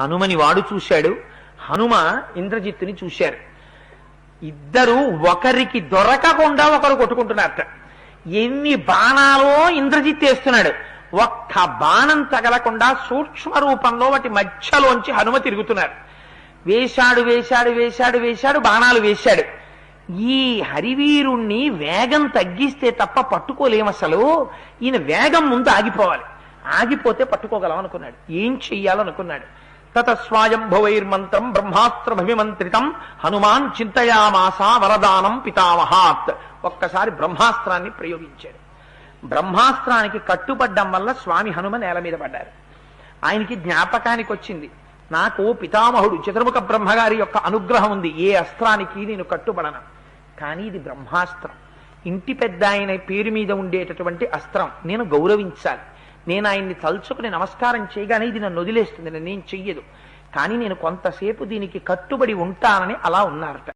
హనుమని వాడు చూశాడు. హనుమ ఇంద్రజిత్తుని చూశారు. ఇద్దరు ఒకరికి దొరకకుండా ఒకరు కొట్టుకుంటున్నారట. ఎన్ని బాణాలో ఇంద్రజిత్ వేస్తున్నాడు. ఒక్క బాణం తగలకుండా సూక్ష్మ రూపంలో వాటి మధ్యలోంచి హనుమ తిరుగుతున్నారు. వేశాడు వేశాడు వేశాడు వేశాడు బాణాలు వేశాడు. ఈ హరివీరుణ్ణి వేగం తగ్గిస్తే తప్ప పట్టుకోలేము అసలు. ఈయన వేగం ముందు ఆగిపోవాలి. ఆగిపోతే పట్టుకోగలం అనుకున్నాడు. ఏం చెయ్యాలనుకున్నాడు? తత స్వాయంభవైర్మంత్రం బ్రహ్మాస్త్రమభిమంత్రితం. హనుమాన్ చింతయామాస వరదానం పితామహాత్. ఒక్కసారి బ్రహ్మాస్త్రాన్ని ప్రయోగించాడు. బ్రహ్మాస్త్రానికి కట్టుబడ్డం వల్ల స్వామి హనుమ నేల మీద పడ్డారు. ఆయనకి జ్ఞాపకానికి వచ్చింది. నాకు పితామహుడు చతుర్ముఖ బ్రహ్మగారి యొక్క అనుగ్రహం ఉంది. ఏ అస్త్రానికి నేను కట్టుబడను. కానీ ఇది బ్రహ్మాస్త్రం. ఇంటి పెద్ద ఆయన పేరు మీద ఉండేటటువంటి అస్త్రం నేను గౌరవించాలి. నేను ఆయన్ని తలుచుకుని నమస్కారం చేయగానే ఇది నన్ను వదిలేస్తుంది నేను చెయ్యదు. కానీ నేను కొంతసేపు దీనికి కట్టుబడి ఉంటానని అలా ఉన్నారట.